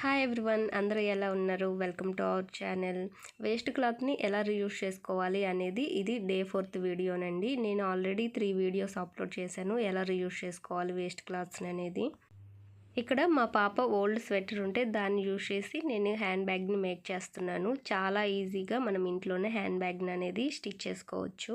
Hi everyone అందరూ ఎలా ఉన్నారు? Welcome to our channel waste క్లాత్ని ఎలా రీయూస్ చేసుకోవాలి అనేది ఇది డే ఫోర్త్ వీడియోనండి. నేను ఆల్రెడీ త్రీ వీడియోస్ అప్లోడ్ చేశాను. ఎలా రీయూస్ చేసుకోవాలి వేస్ట్ క్లాత్స్ని అనేది. ఇక్కడ మా పాప ఓల్డ్ స్వెటర్ ఉంటే దాన్ని యూజ్ చేసి నేను హ్యాండ్ బ్యాగ్ని మేక్ చేస్తున్నాను. చాలా ఈజీగా మనం ఇంట్లోనే హ్యాండ్ బ్యాగ్ని అనేది స్టిచ్ చేసుకోవచ్చు.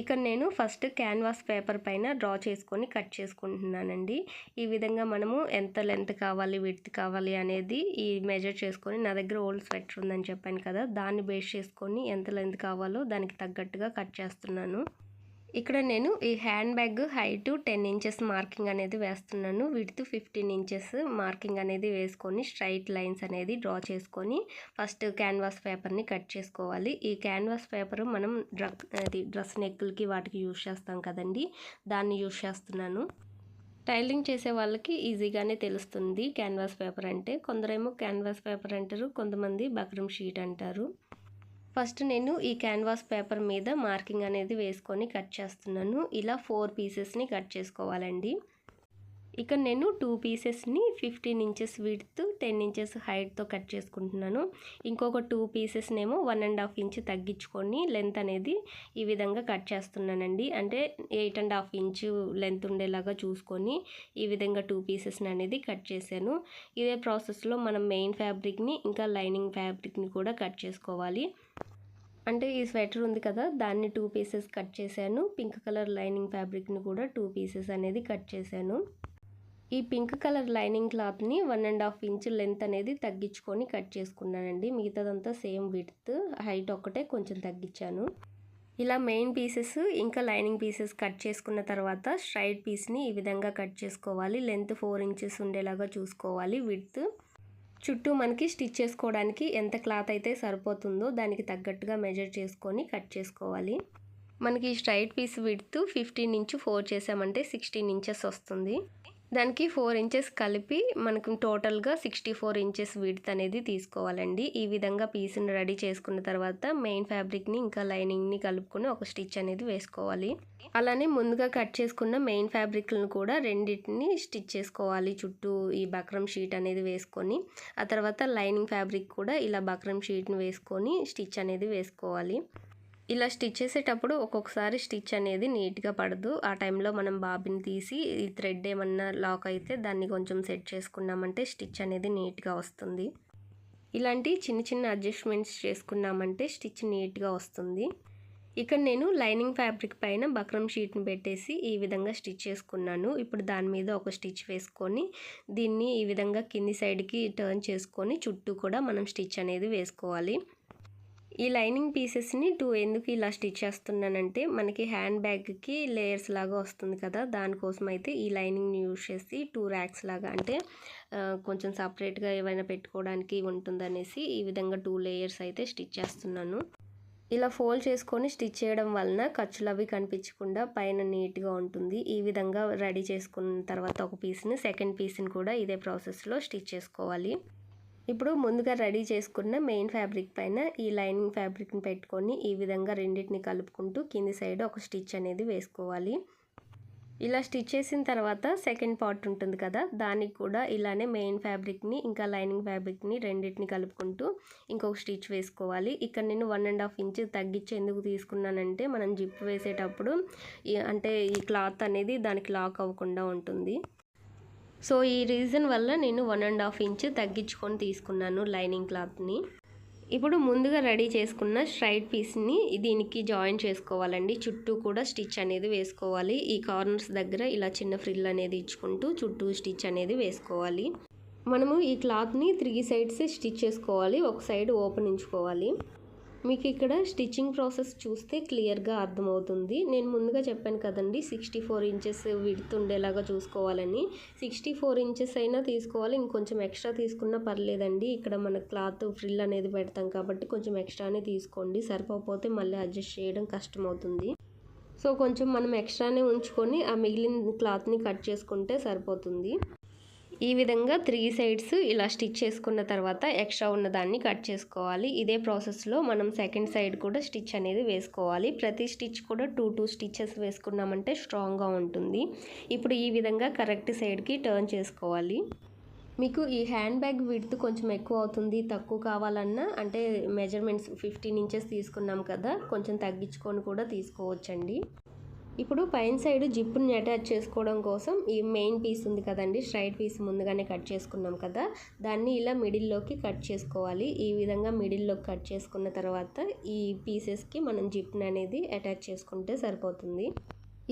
ఇక్కడ నేను ఫస్ట్ క్యాన్వాస్ పేపర్ పైన డ్రా చేసుకొని కట్ చేసుకుంటున్నానండి. ఈ విధంగా మనము ఎంత లెంత్ కావాలి విడ్త్ కావాలి అనేది ఈ మెజర్ చేసుకొని నా దగ్గర ఓల్డ్ స్వెటర్ ఉందని చెప్పాను కదా దాన్ని బేస్ చేసుకొని ఎంత లెంత్ కావాలో దానికి తగ్గట్టుగా కట్ చేస్తున్నాను. ఇక్కడ నేను ఈ hand bag height ten inches marking అనేది వేస్తున్నాను. విడ్త్ ఫిఫ్టీన్ ఇంచెస్ మార్కింగ్ అనేది వేసుకొని స్ట్రైట్ లైన్స్ అనేది డ్రా చేసుకొని ఫస్ట్ క్యాన్వాస్ పేపర్ని కట్ చేసుకోవాలి. ఈ క్యాన్వాస్ పేపర్ మనం డ్రక్ అది డ్రెస్ నెక్కులకి వాటికి యూజ్ చేస్తాం కదండి దాన్ని యూజ్ చేస్తున్నాను. టైలింగ్ చేసే వాళ్ళకి ఈజీగానే తెలుస్తుంది క్యాన్వాస్ పేపర్ అంటే. కొందరేమో క్యాన్వాస్ పేపర్ అంటారు కొంతమంది బక్రం షీట్ అంటారు. ఫస్ట్ నేను ఈ క్యాన్వాస్ పేపర్ మీద మార్కింగ్ అనేది వేసుకొని కట్ చేస్తున్నాను. ఇలా ఫోర్ పీసెస్ని కట్ చేసుకోవాలండి. ఇక్కడ నేను టూ పీసెస్ని fifteen inches width ten inches హైట్తో cut చేసుకుంటున్నాను. ఇంకొక టూ పీసెస్నేమో వన్ అండ్ హాఫ్ ఇంచ్ తగ్గించుకొని లెంత్ అనేది ఈ విధంగా కట్ చేస్తున్నానండి. అంటే eight and half inch length ఉండేలాగా చూసుకొని ఈ విధంగా టూ పీసెస్ని అనేది కట్ చేశాను. ఇదే ప్రాసెస్లో మనం మెయిన్ ఫ్యాబ్రిక్ని ఇంకా లైనింగ్ ఫ్యాబ్రిక్ని కూడా కట్ చేసుకోవాలి. అంటే ఈ స్వెటర్ ఉంది కదా దాన్ని టూ పీసెస్ కట్ చేశాను. పింక్ కలర్ లైనింగ్ ఫ్యాబ్రిక్ని కూడా టూ పీసెస్ అనేది కట్ చేశాను. ఈ పింక్ కలర్ లైనింగ్ క్లాత్ని one and half inch length అనేది తగ్గించుకొని కట్ చేసుకున్నానండి. మిగతాదంతా సేమ్ విడ్త్ హైట్ ఒక్కటే కొంచెం తగ్గించాను. ఇలా మెయిన్ పీసెస్ ఇంకా లైనింగ్ పీసెస్ కట్ చేసుకున్న తర్వాత స్ట్రైట్ పీస్ని ఈ విధంగా కట్ చేసుకోవాలి. లెంత్ ఫోర్ ఇంచెస్ ఉండేలాగా చూసుకోవాలి విడ్త్. చుట్టూ మనకి స్టిచ్ చేసుకోవడానికి ఎంత క్లాత్ అయితే సరిపోతుందో దానికి తగ్గట్టుగా మెజర్ చేసుకొని కట్ చేసుకోవాలి. మనకి straight piece width fifteen inch four చేసామంటే సిక్స్టీన్ ఇంచెస్ వస్తుంది. దానికి ఫోర్ ఇంచెస్ కలిపి మనకు టోటల్గా సిక్స్టీ ఫోర్ ఇంచెస్ విడ్త్ అనేది తీసుకోవాలండి. ఈ విధంగా పీస్ని రెడీ చేసుకున్న తర్వాత మెయిన్ ఫ్యాబ్రిక్ని ఇంకా లైనింగ్ని కలుపుకొని ఒక స్టిచ్ అనేది వేసుకోవాలి. అలానే ముందుగా కట్ చేసుకున్న మెయిన్ ఫ్యాబ్రిక్లను కూడా రెండింటిని స్టిచ్ చేసుకోవాలి. చుట్టూ ఈ బక్రం షీట్ అనేది వేసుకొని ఆ తర్వాత లైనింగ్ ఫ్యాబ్రిక్ కూడా ఇలా బక్రం షీట్ని వేసుకొని స్టిచ్ అనేది వేసుకోవాలి. ఇలా స్టిచ్ చేసేటప్పుడు ఒక్కొక్కసారి స్టిచ్ అనేది నీట్గా పడదు. ఆ టైంలో మనం బాబిని తీసి ఈ థ్రెడ్ ఏమన్నా లాక్ అయితే దాన్ని కొంచెం సెట్ చేసుకున్నామంటే స్టిచ్ అనేది నీట్గా వస్తుంది. ఇలాంటి చిన్న చిన్న అడ్జస్ట్మెంట్స్ చేసుకున్నామంటే స్టిచ్ నీట్గా వస్తుంది. ఇక్కడ నేను లైనింగ్ ఫ్యాబ్రిక్ పైన బక్రం షీట్ని పెట్టేసి ఈ విధంగా స్టిచ్ చేసుకున్నాను. ఇప్పుడు దాని మీద ఒక స్టిచ్ వేసుకొని దీన్ని ఈ విధంగా కింది సైడ్కి టర్న్ చేసుకొని చుట్టూ కూడా మనం స్టిచ్ అనేది వేసుకోవాలి. ఈ లైనింగ్ పీసెస్ని టూ ఎందుకు ఇలా స్టిచ్ చేస్తున్నానంటే మనకి హ్యాండ్ బ్యాగ్కి లేయర్స్ లాగా వస్తుంది కదా దానికోసం అయితే ఈ లైనింగ్ని యూజ్ చేసి టూ ర్యాక్స్ లాగా అంటే కొంచెం సపరేట్గా ఏమైనా పెట్టుకోవడానికి ఉంటుందనేసి ఈ విధంగా టూ లేయర్స్ అయితే స్టిచ్ చేస్తున్నాను. ఇలా ఫోల్డ్ చేసుకొని స్టిచ్ చేయడం వలన ఖర్చులు అవి కనిపించకుండా పైన నీట్గా ఉంటుంది. ఈ విధంగా రెడీ చేసుకున్న తర్వాత ఒక పీస్ని సెకండ్ పీస్ని కూడా ఇదే ప్రాసెస్లో స్టిచ్ చేసుకోవాలి. ఇప్పుడు ముందుగా రెడీ చేసుకున్న మెయిన్ ఫ్యాబ్రిక్ పైన ఈ లైనింగ్ ఫ్యాబ్రిక్ని పెట్టుకొని ఈ విధంగా రెండింటిని కలుపుకుంటూ కింది సైడ్ ఒక స్టిచ్ అనేది వేసుకోవాలి. ఇలా స్టిచ్ చేసిన తర్వాత సెకండ్ పార్ట్ ఉంటుంది కదా దానికి కూడా ఇలానే మెయిన్ ఫ్యాబ్రిక్ని ఇంకా లైనింగ్ ఫ్యాబ్రిక్ని రెండింటిని కలుపుకుంటూ ఇంకొక స్టిచ్ వేసుకోవాలి. ఇక్కడ నేను వన్ అండ్ హాఫ్ ఇంచ్ తగ్గించి ఎందుకు తీసుకున్నానంటే మనం జిప్ వేసేటప్పుడు అంటే ఈ క్లాత్ అనేది దానికి లాక్ అవ్వకుండా ఉంటుంది. సో ఈ రీజన్ వల్ల నేను వన్ అండ్ హాఫ్ ఇంచ్ తగ్గించుకొని తీసుకున్నాను లైనింగ్ క్లాత్ని ఇప్పుడు ముందుగా రెడీ చేసుకున్న స్ట్రైట్ పీస్ని దీనికి జాయిన్ చేసుకోవాలండి. చుట్టూ కూడా స్టిచ్ అనేది వేసుకోవాలి. ఈ కార్నర్స్ దగ్గర ఇలా చిన్న ఫ్రిల్ అనేది ఇచ్చుకుంటూ చుట్టూ స్టిచ్ అనేది వేసుకోవాలి. మనము ఈ క్లాత్ని త్రీ సైడ్స్ స్టిచ్ చేసుకోవాలి. ఒక సైడ్ ఓపెన్ ఉంచుకోవాలి. మీకు ఇక్కడ స్టిచ్చింగ్ ప్రాసెస్ చూస్తే క్లియర్గా అర్థమవుతుంది. నేను ముందుగా చెప్పాను కదండి సిక్స్టీ ఫోర్ ఇంచెస్ విడ్త్ ఉండేలాగా చూసుకోవాలని. సిక్స్టీ ఫోర్ ఇంచెస్ అయినా తీసుకోవాలి ఇంకొంచెం ఎక్స్ట్రా తీసుకున్నా పర్లేదండి. ఇక్కడ మన క్లాత్ ఫ్రిల్ అనేది పెడతాం కాబట్టి కొంచెం ఎక్స్ట్రానే తీసుకోండి. సరిపోతే మళ్ళీ అడ్జస్ట్ చేయడం కష్టమవుతుంది. సో కొంచెం మనం ఎక్స్ట్రానే ఉంచుకొని ఆ మిగిలిన క్లాత్ని కట్ చేసుకుంటే సరిపోతుంది. ఈ విధంగా త్రీ సైడ్స్ ఇలా స్టిచ్ చేసుకున్న తర్వాత ఎక్స్ట్రా ఉన్న దాన్ని కట్ చేసుకోవాలి. ఇదే ప్రాసెస్లో మనం సెకండ్ సైడ్ కూడా స్టిచ్ అనేది వేసుకోవాలి. ప్రతి స్టిచ్ కూడా టూ టూ స్టిచ్చెస్ వేసుకున్నామంటే స్ట్రాంగ్గా ఉంటుంది. ఇప్పుడు ఈ విధంగా కరెక్ట్ సైడ్కి టర్న్ చేసుకోవాలి. మీకు ఈ హ్యాండ్ బ్యాగ్ విడ్త్ కొంచెం ఎక్కువ అవుతుంది తక్కువ కావాలన్నా అంటే మెజర్మెంట్స్ ఫిఫ్టీన్ ఇంచెస్ తీసుకున్నాం కదా కొంచెం తగ్గించుకొని కూడా తీసుకోవచ్చండి. ఇప్పుడు పైన సైడ్ జిప్పుని అటాచ్ చేసుకోవడం కోసం ఈ మెయిన్ పీస్ ఉంది కదండి స్ట్రైట్ పీస్ ముందుగానే కట్ చేసుకున్నాం కదా. దాన్ని ఇలా మిడిల్లోకి కట్ చేసుకోవాలి. ఈ విధంగా మిడిల్లోకి కట్ చేసుకున్న తర్వాత ఈ పీసెస్కి మనం జిప్ని అనేది అటాచ్ చేసుకుంటే సరిపోతుంది.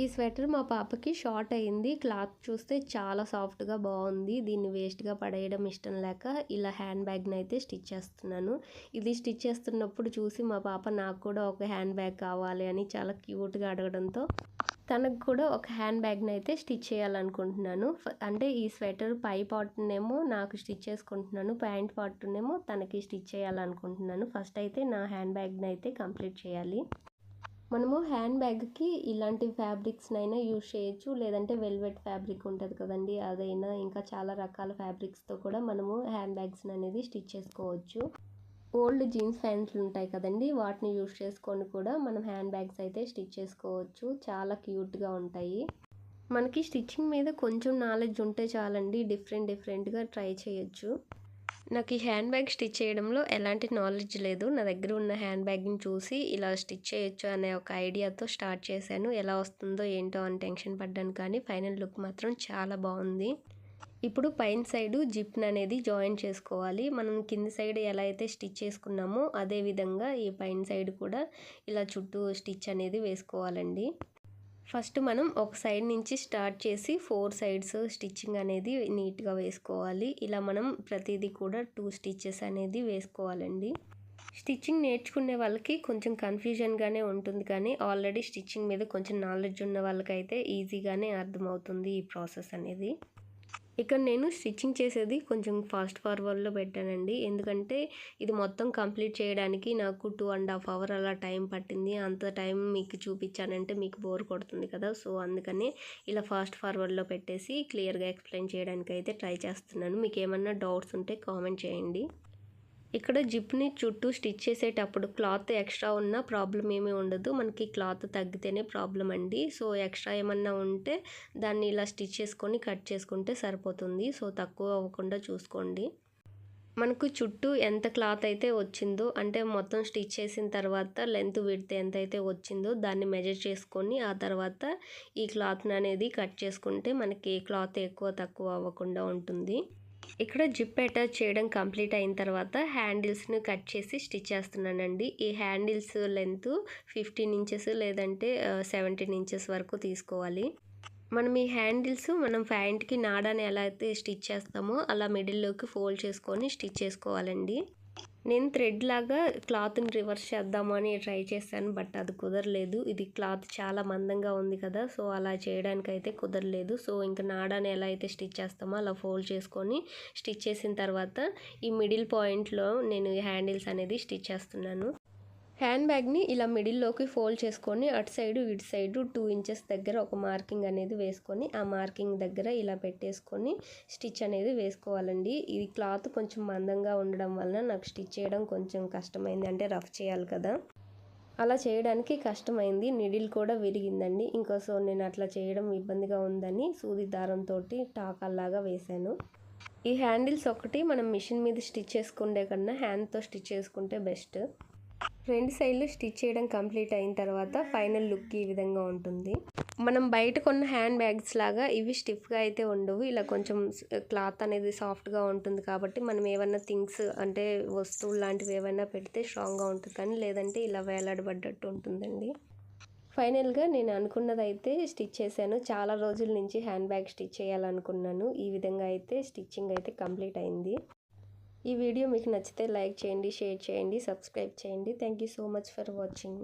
ఈ స్వెటర్ మా పాపకి షార్ట్ అయింది. క్లాత్ చూస్తే చాలా సాఫ్ట్గా బాగుంది దీన్ని వేస్ట్గా పడేయడం ఇష్టం లేక ఇలా హ్యాండ్ బ్యాగ్ని అయితే స్టిచ్ చేస్తున్నాను. ఇది స్టిచ్ చేస్తున్నప్పుడు చూసి మా పాప నాకు కూడా ఒక హ్యాండ్ బ్యాగ్ కావాలి అని చాలా క్యూట్గా అడగడంతో తనకు కూడా ఒక హ్యాండ్ బ్యాగ్ని అయితే స్టిచ్ చేయాలనుకుంటున్నాను. అంటే ఈ స్వెటర్ పై పార్ట్నేమో నాకు స్టిచ్ చేసుకుంటున్నాను. ప్యాంట్ పార్ట్నేమో తనకి స్టిచ్ చేయాలనుకుంటున్నాను. ఫస్ట్ అయితే నా హ్యాండ్ బ్యాగ్ని అయితే కంప్లీట్ చేయాలి. మనము హ్యాండ్ బ్యాగ్కి ఇలాంటి ఫ్యాబ్రిక్స్నైనా యూజ్ చేయొచ్చు. లేదంటే వెల్వెట్ ఫ్యాబ్రిక్ ఉంటుంది కదండి అదైనా ఇంకా చాలా రకాల ఫ్యాబ్రిక్స్తో కూడా మనము హ్యాండ్ బ్యాగ్స్ని అనేది స్టిచ్ చేసుకోవచ్చు. ఓల్డ్ జీన్స్ ప్యాంట్లు ఉంటాయి కదండి వాటిని యూజ్ చేసుకొని కూడా మనం హ్యాండ్ బ్యాగ్స్ అయితే స్టిచ్ చేసుకోవచ్చు. చాలా క్యూట్గా ఉంటాయి. మనకి స్టిచ్చింగ్ మీద కొంచెం నాలెడ్జ్ ఉంటే చాలండి డిఫరెంట్ డిఫరెంట్గా ట్రై చేయొచ్చు. నాకు ఈ హ్యాండ్ బ్యాగ్ స్టిచ్ చేయడంలో ఎలాంటి నాలెడ్జ్ లేదు. నా దగ్గర ఉన్న హ్యాండ్ బ్యాగ్ని చూసి ఇలా స్టిచ్ చేయొచ్చు అనే ఒక ఐడియాతో స్టార్ట్ చేశాను. ఎలా వస్తుందో ఏంటో అని టెన్షన్ పడ్డాను కానీ ఫైనల్ లుక్ మాత్రం చాలా బాగుంది. ఇప్పుడు పైన సైడు జిప్ని అనేది జాయిన్ చేసుకోవాలి. మనం కింది సైడ్ ఎలా అయితే స్టిచ్ చేసుకున్నామో అదే విధంగా ఈ పైన సైడ్ కూడా ఇలా చుట్టూ స్టిచ్ అనేది వేసుకోవాలండి. ఫస్ట్ మనం ఒక సైడ్ నుంచి స్టార్ట్ చేసి ఫోర్ సైడ్స్ స్టిచ్చింగ్ అనేది నీట్గా వేసుకోవాలి. ఇలా మనం ప్రతిదీ కూడా టూ స్టిచ్చెస్ అనేది వేసుకోవాలండి. స్టిచ్చింగ్ నేర్చుకునే వాళ్ళకి కొంచెం కన్ఫ్యూజన్గానే ఉంటుంది కానీ ఆల్రెడీ స్టిచ్చింగ్ మీద కొంచెం నాలెడ్జ్ ఉన్న వాళ్ళకైతే ఈజీగానే అర్థమవుతుంది ఈ ప్రాసెస్ అనేది. ఇక్కడ నేను స్టిచ్చింగ్ చేసేది కొంచెం ఫాస్ట్ ఫార్వర్డ్లో పెట్టానండి. ఎందుకంటే ఇది మొత్తం కంప్లీట్ చేయడానికి నాకు టూ అండ్ హాఫ్ అవర్ అలా టైం పట్టింది. అంత టైం మీకు చూపించానంటే మీకు బోర్ కొడుతుంది కదా. సో అందుకని ఇలా ఫాస్ట్ ఫార్వర్డ్లో పెట్టేసి క్లియర్గా ఎక్స్ప్లెయిన్ చేయడానికి అయితే ట్రై చేస్తున్నాను. మీకు ఏమన్నా డౌట్స్ ఉంటే కామెంట్ చేయండి. ఇక్కడ జిప్ని చుట్టూ స్టిచ్ చేసేటప్పుడు క్లాత్ ఎక్స్ట్రా ఉన్నా ప్రాబ్లం ఏమీ ఉండదు. మనకి క్లాత్ తగ్గితేనే ప్రాబ్లం అండి. సో ఎక్స్ట్రా ఏమన్నా ఉంటే దాన్ని ఇలా స్టిచ్ చేసుకొని కట్ చేసుకుంటే సరిపోతుంది. సో తక్కువ అవ్వకుండా చూసుకోండి. మనకు చుట్టూ ఎంత క్లాత్ అయితే వచ్చిందో అంటే మొత్తం స్టిచ్ చేసిన తర్వాత లెంత్ విడ్త్ ఎంత అయితే వచ్చిందో దాన్ని మెజర్ చేసుకొని ఆ తర్వాత ఈ క్లాత్ని అనేది కట్ చేసుకుంటే మనకి క్లాత్ ఎక్కువ తక్కువ అవ్వకుండా ఉంటుంది. ఇక్కడ జిప్ అటాచ్ చేయడం కంప్లీట్ అయిన తర్వాత హ్యాండిల్స్ని కట్ చేసి స్టిచ్ చేస్తున్నానండి. ఈ హ్యాండిల్స్ లెంత్ ఫిఫ్టీన్ ఇంచెస్ లేదంటే సెవెంటీన్ ఇంచెస్ వరకు తీసుకోవాలి. మనం ఈ హ్యాండిల్స్ మనం ప్యాంట్కి నాడాని ఎలా అయితే స్టిచ్ చేస్తామో అలా మిడిల్లోకి ఫోల్డ్ చేసుకొని స్టిచ్ చేసుకోవాలండి. నేను థ్రెడ్ లాగా క్లాత్ని రివర్స్ చేద్దామని ట్రై చేశాను బట్ అది కుదరలేదు. ఇది క్లాత్ చాలా మందంగా ఉంది కదా సో అలా చేయడానికి అయితే కుదరలేదు. సో ఇంకా నాడాని ఎలా అయితే స్టిచ్ చేస్తామో అలా ఫోల్డ్ చేసుకొని స్టిచ్ చేసిన తర్వాత ఈ మిడిల్ పాయింట్లో నేను ఈ హ్యాండిల్స్ అనేది స్టిచ్ చేస్తున్నాను. హ్యాండ్ బ్యాగ్ని ఇలా మిడిల్లోకి ఫోల్డ్ చేసుకొని అటు సైడు ఇటు సైడు టూ ఇంచెస్ దగ్గర ఒక మార్కింగ్ అనేది వేసుకొని ఆ మార్కింగ్ దగ్గర ఇలా పెట్టేసుకొని స్టిచ్ అనేది వేసుకోవాలండి. ఇది క్లాత్ కొంచెం మందంగా ఉండడం వలన నాకు స్టిచ్ చేయడం కొంచెం కష్టమైంది. అంటే రఫ్ చేయాలి కదా. అలా చేయడానికి కష్టమైంది. నిడిల్ కూడా విరిగిందండి. ఇంకో సో నేను అట్లా చేయడం ఇబ్బందిగా ఉందని సూది దారంతో టాకాల్లాగా వేశాను. ఈ హ్యాండిల్స్ ఒకటి మనం మిషన్ మీద స్టిచ్ చేసుకుండే కన్నా హ్యాండ్తో స్టిచ్ చేసుకుంటే బెస్ట్. రెండు సైడ్లు స్టిచ్ చేయడం కంప్లీట్ అయిన తర్వాత ఫైనల్ లుక్ ఈ విధంగా ఉంటుంది. మనం బయట కొన్న హ్యాండ్ బ్యాగ్స్ లాగా ఇవి స్టిఫ్గా అయితే ఉండవు. ఇలా కొంచెం క్లాత్ అనేది సాఫ్ట్గా ఉంటుంది కాబట్టి మనం ఏమైనా థింగ్స్ అంటే వస్తువులు లాంటివి ఏమైనా పెడితే స్ట్రాంగ్గా ఉంటుంది కానీ లేదంటే ఇలా వేలాడబడ్డట్టు ఉంటుందండి. ఫైనల్గా నేను అనుకున్నది అయితే స్టిచ్ చేశాను. చాలా రోజుల నుంచి హ్యాండ్ బ్యాగ్ స్టిచ్ చేయాలనుకున్నాను. ఈ విధంగా అయితే స్టిచ్చింగ్ అయితే కంప్లీట్ అయింది. ఈ వీడియో మీకు నచ్చితే లైక్ చేయండి షేర్ చేయండి సబ్స్క్రైబ్ చేయండి. Thank you so much for watching